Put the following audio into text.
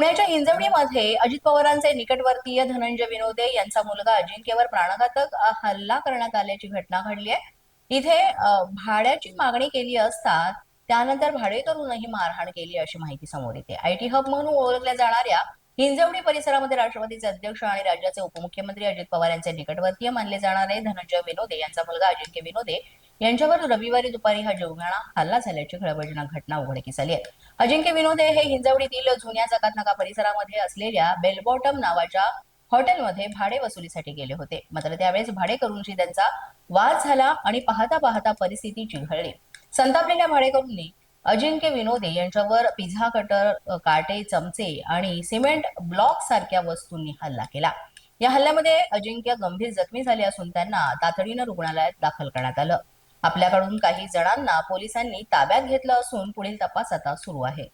मध्ये अजित पवारांचे निकटवर्तीय धनंजय विनोदे यांचा मुलगा अजिंक्यवर प्राणघातक हल्ला करण्यात आल्याची घटना घडली आहे. इथे भाड्याची मागणी केली असता त्यानंतर भाडेकरूनही मारहाण केली अशी माहिती समोर येते. आयटी हब म्हणून ओळखल्या जाणाऱ्या हिंजवडी परिसरामध्ये राष्ट्रवादीचे अध्यक्ष आणि राज्याचे उपमुख्यमंत्री अजित पवार यांचे निकटवर्तीय मानले जाणारे धनंजय विनोदे यांचा मुलगा अजिंक्य विनोदे यांच्यावर रविवारी दुपारी हा जीवघेणा हल्ला झाल्याची खळबळजनक घटना उघडकीस आली आहे. अजिंक्य विनोदे हे हिंजवडीतील जुन्या जकातनाका परिसरामध्ये असलेल्या बेलबॉटम नावाच्या हॉटेलमध्ये भाडे वसुलीसाठी गेले होते. मात्र त्यावेळेस भाडेकरूंशी त्यांचा वाद झाला आणि पाहता पाहता परिस्थिती चिघळली. संतापलेल्या भाडेकरूंनी अजिंक्य विनोदे यांच्यावर पिझ्झा कटर काटे चमचे आणि सिमेंट ब्लॉक सारख्या वस्तूंनी हल्ला केला. या हल्ल्यामध्ये अजिंक्य गंभीर जखमी झाले असून त्यांना तातडीनं रुग्णालयात दाखल करण्यात आलं. आपल्याकडून काही जणांना पोलिसांनी ताब्यात घेतलं असून पुढील तपास आता सुरू आहे.